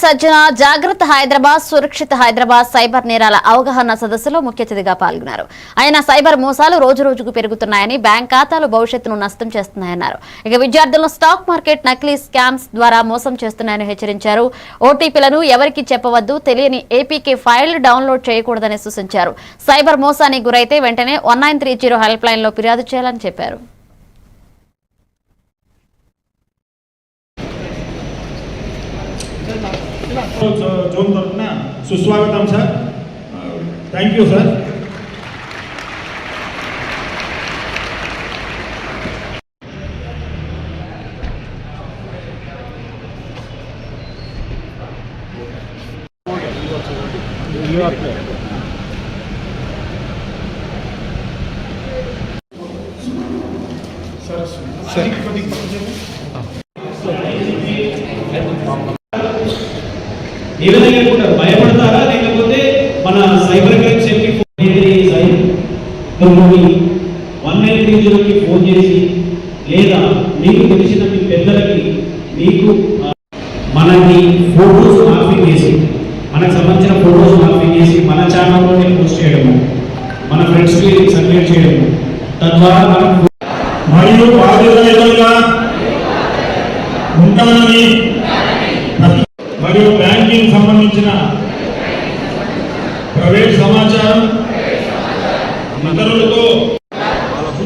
సజ్జన జాగ్రత్త హైదరాబాద్ సురక్షిత హైదరాబాద్ సైబర్ నేరాల అవగాహన సదస్సులో ముఖ్య అతిథిగా పాల్గొన్నారు. ఆయన సైబర్ మోసాలు రోజు రోజుకు పెరుగుతున్నాయని బ్యాంక్ ఖాతాలు భవిష్యత్తును నష్టం చేస్తున్నాయన్నారు. ఇక విద్యార్థులను స్టాక్ మార్కెట్ నకిలీ స్కామ్స్ ద్వారా మోసం చేస్తున్నాయని హెచ్చరించారు. ఓటీపీలను ఎవరికి చెప్పవద్దు తెలియని ఏపీకే ఫైల్ డౌన్లోడ్ చేయకూడదని సూచించారు. సైబర్ మోసానికి గురైతే వెంటనే one nine three zero help లైన్లో ఫిర్యాదు చేయాలని చెప్పారు. జోన్ తరఫున సుస్వాగతం సార్ థ్యాంక్ యూ సార్ ఏ విధంగా అనుకుంటారు భయపడతారా? లేకపోతే మన cyber crime safety one nine three జీరోకి ఫోన్ చేసి లేదా మీకు తెలిసిన మీ పెద్దలకి మీకు మనకి ఫోటోస్ మార్పింగ్ చేసి మనకు సంబంధించిన ఫోటోస్ మార్పింగ్ చేసి మన ఛానల్లోనే పోస్ట్ చేయడము మన ఫ్రెండ్స్కి సబ్మిట్ చేయడము తద్వారా మనం మరియు బాధ్యతయుతంగా ఉంటానని మరియు సంబంధించిన ప్రైవేట్ సమాచారం ఇతరులతో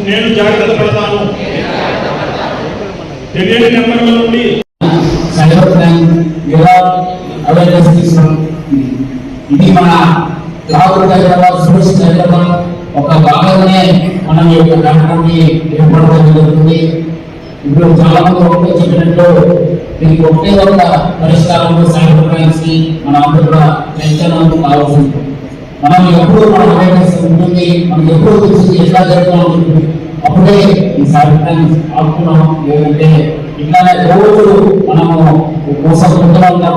నేను జాగ్రత్త పడతాను. తెలియని నెంబర్ల నుండి సైబర్ క్రైమ్ ఎలా అవేర్నెస్ తీసుకున్నాం ఇది మన జాగ్రత్త హైదరాబాద్ సురక్షిత హైదరాబాద్ ఒక భాగంగానే మనం ఈ యొక్క కార్యక్రమాన్ని ఏర్పడడం జరుగుతుంది. ఇప్పుడు చాలా మంది ఒకటే చెప్పినట్టు దీనికి ఒకటే ఒక పరిష్కారంలో సైబర్ మన అందరూ కూడా చైతన్యం కావాల్సింది. మనం ఎప్పుడు మన అవేర్నెస్ ఉంటుంది మనం ఎప్పుడు తెలుస్తుంది ఎట్లా జరుగుతూ ఉంటుంది. అప్పుడే ఈ సైబర్ క్రైమ్స్ ఆపుకున్నాం. లేదంటే ఇట్లానే రోజు మనము కోసం ఉంటాం